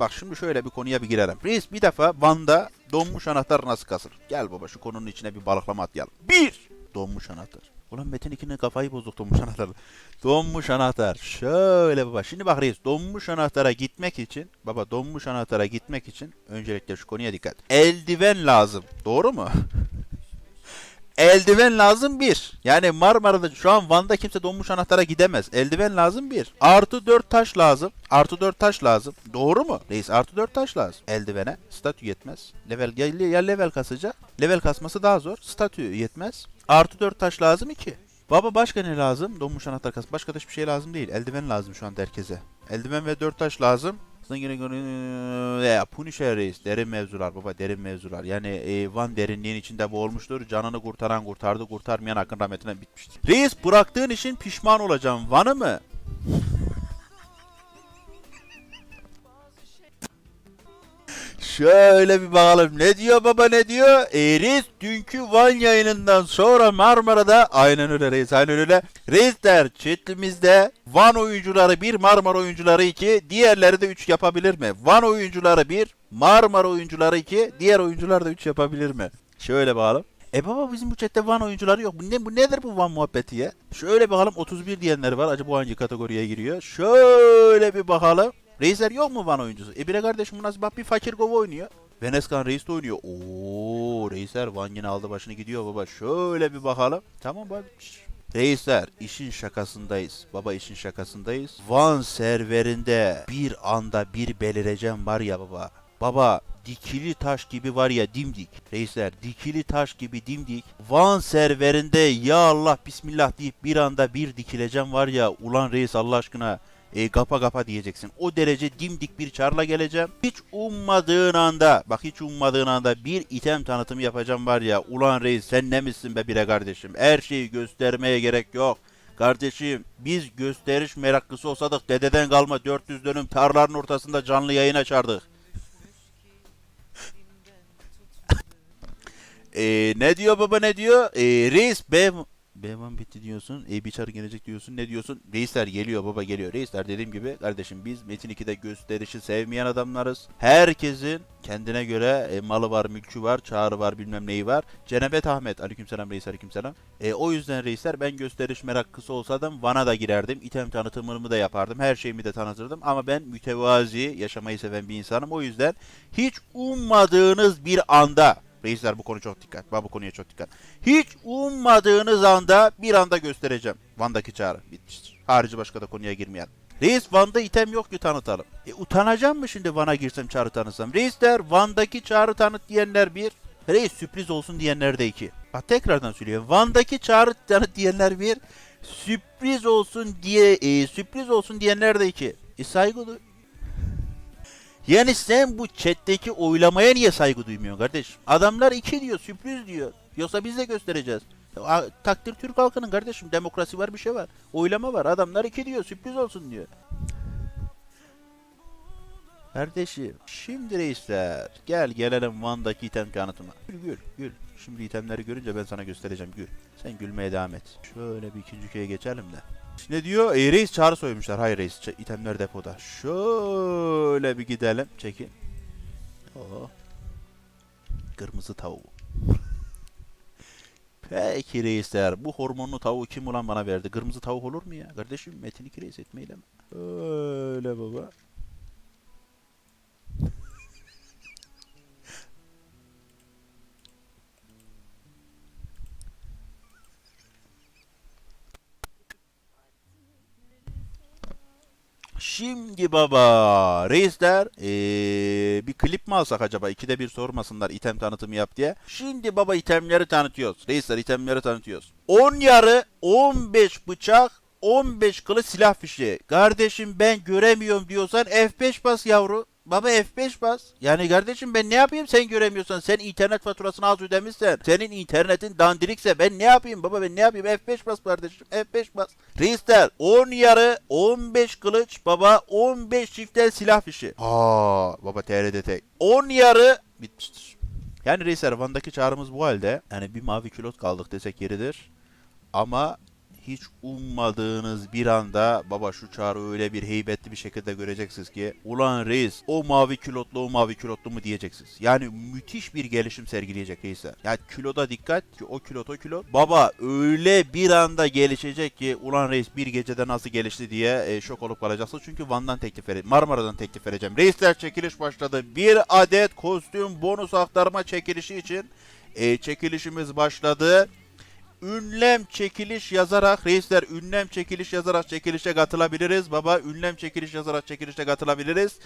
Bak şimdi şöyle bir konuya bir girelim. Reis bir defa Van'da donmuş anahtar nasıl kasılır? Gel baba şu konunun içine bir balıklama atlayalım. Bir! Donmuş anahtar. Ulan Metin 2'nin kafayı bozduk donmuş anahtar. Donmuş anahtar. Şöyle baba. Şimdi bak reis donmuş anahtara gitmek için baba donmuş anahtara gitmek için öncelikle şu konuya dikkat. Eldiven lazım. Doğru mu? Eldiven lazım bir. Yani Marmara'da şu an Van'da kimse donmuş anahtara gidemez. Eldiven lazım bir. Artı dört taş lazım. Artı dört taş lazım. Doğru mu? Reis artı dört taş lazım. Eldivene. Statü yetmez. Level ya, level kasacak. Level kasması daha zor. Statü yetmez. Artı dört taş lazım iki. Baba başka ne lazım? Donmuş anahtar kas. Başka da hiçbir şey lazım değil. Eldiven lazım şu anda herkese. Eldiven ve dört taş lazım. Ya Punisher reis derin mevzular baba derin mevzular. Yani e, Van derinliğin içinde boğulmuştur. Canını kurtaran kurtardı kurtarmayan hakkın rahmetine bitmiştir. Reis bıraktığın için pişman olacağım. Van'ı mı? Şöyle bir bakalım. Ne diyor baba ne diyor? E, reis dünkü Van yayınından sonra Marmara'da aynen öyle reis aynen öyle. Reisler chatimizde Van oyuncuları 1 Marmara oyuncuları 2 diğerleri de 3 yapabilir mi? Van oyuncuları 1 Marmara oyuncuları 2 diğer oyuncular da 3 yapabilir mi? Şöyle bakalım. E baba bizim bu chatte Van oyuncuları yok. Bu, ne, bu nedir bu Van muhabbeti ya? Şöyle bakalım 31 diyenler var. Acaba hangi kategoriye giriyor? Şöyle bir bakalım. Reisler yok mu Van oyuncusu? E bire kardeşim bu nasıl bak bir fakir gova oynuyor. Veneskan Reis de oynuyor. Oo Reisler Van yine aldı başını gidiyor baba. Şöyle bir bakalım. Tamam. Şşş. Reisler işin şakasındayız. Baba işin şakasındayız. Van serverinde bir anda bir belireceğim var ya baba. Baba dikili taş gibi var ya dimdik. Reisler dikili taş gibi dimdik. Van serverinde ya Allah bismillah deyip bir anda bir dikileceğim var ya. Ulan reis Allah aşkına e, kapa kapa diyeceksin. O derece dimdik bir çarla geleceğim. Hiç ummadığın anda, bak hiç ummadığın anda bir item tanıtımı yapacağım var ya. Ulan reis sen ne misin be bire kardeşim? Her şeyi göstermeye gerek yok. Kardeşim biz gösteriş meraklısı olsadık dededen kalma 400 dönüm tarlanın ortasında canlı yayın açardık. E, ne diyor baba ne diyor? E, reis B B1 bitti diyorsun. Bir çarı gelecek diyorsun. Ne diyorsun? Reisler geliyor baba geliyor. Reisler dediğim gibi kardeşim biz Metin 2'de gösterişi sevmeyen adamlarız. Herkesin kendine göre e, malı var, mülkü var, çağrı var, bilmem neyi var. Cenabet Ahmet. Aleykümselam reis aleykümselam. E, o yüzden reisler ben gösteriş meraklısı olsaydım Van'a da girerdim. İtem tanıtımımı da yapardım. Her şeyimi de tanıtırdım. Ama ben mütevazi yaşamayı seven bir insanım. O yüzden hiç ummadığınız bir anda Reisler bu konu çok dikkat. Ben bu konuya çok dikkat. Hiç ummadığınız anda bir anda göstereceğim. Van'daki çağrı. Bitmiştir. Harici başka da konuya girmeyelim. Reis Van'da item yok ki tanıtalım. E utanacağım mı şimdi Van'a girsem çağrı tanıtsam? Reisler Van'daki çağrı tanıt diyenler bir. Reis sürpriz olsun diyenler de iki. Bak tekrardan söylüyorum. Van'daki çağrı tanıt diyenler bir. Sürpriz olsun diye e, sürpriz olsun diyenler de iki. E saygı. Yani sen bu chat'teki oylamaya niye saygı duymuyorsun kardeş? Adamlar iki diyor, sürpriz diyor. Yoksa biz de göstereceğiz. A, takdir Türk halkının kardeşim. Demokrasi var bir şey var. Oylama var. Adamlar iki diyor, sürpriz olsun diyor. Kardeşim, şimdi reisler. Gel gelelim Van'daki item tanıtıma. Gül gül gül. Şimdi itemleri görünce ben sana göstereceğim gül. Sen gülmeye devam et. Şöyle bir ikinci köye geçelim de. Ne diyor? E, reis çağrı soymuşlar. Hayır reis itemler depoda. Şöyle bir gidelim. Çekin. Oo. Kırmızı tavuk. Peki reisler. Bu hormonlu tavuğu kim ulan bana verdi? Kırmızı tavuk olur mu ya? Kardeşim Metin 2 reis etmeyle mi? Öyle baba. Şimdi baba reisler ee, bir klip mi alsak acaba ikide bir sormasınlar item tanıtımı yap diye. Şimdi baba itemleri tanıtıyoruz. Reisler itemleri tanıtıyoruz. 10 yarı 15 bıçak 15 kılı silah fişi. Kardeşim ben göremiyorum diyorsan F5 bas yavru. Baba F5 bas. Yani kardeşim ben ne yapayım sen göremiyorsan. Sen internet faturasını az ödemişsen. Senin internetin dandirikse ben ne yapayım baba ben ne yapayım. F5 bas kardeşim. F5 bas. Reisler 10 yarı 15 kılıç baba 15 çiftel silah fişi. Ha baba TRD tek. 10 yarı bitmiştir. Yani reisler Van'daki çağrımız bu halde. Yani bir mavi külot kaldık desek yeridir. Ama hiç ummadığınız bir anda baba şu çağrı öyle bir heybetli bir şekilde göreceksiniz ki ulan reis o mavi külotlu o mavi külotlu mu diyeceksiniz. Yani müthiş bir gelişim sergileyecek reisler. Ya kiloda dikkat ki o kilot o kilot. Baba öyle bir anda gelişecek ki ulan reis bir gecede nasıl gelişti diye e, şok olup kalacaksınız. Çünkü Van'dan teklif vereceğim. Marmara'dan teklif vereceğim. Reisler çekiliş başladı. Bir adet kostüm bonus aktarma çekilişi için e, çekilişimiz başladı. Ünlem çekiliş yazarak reisler ünlem çekiliş yazarak çekilişe katılabiliriz. Baba ünlem çekiliş yazarak çekilişe katılabiliriz.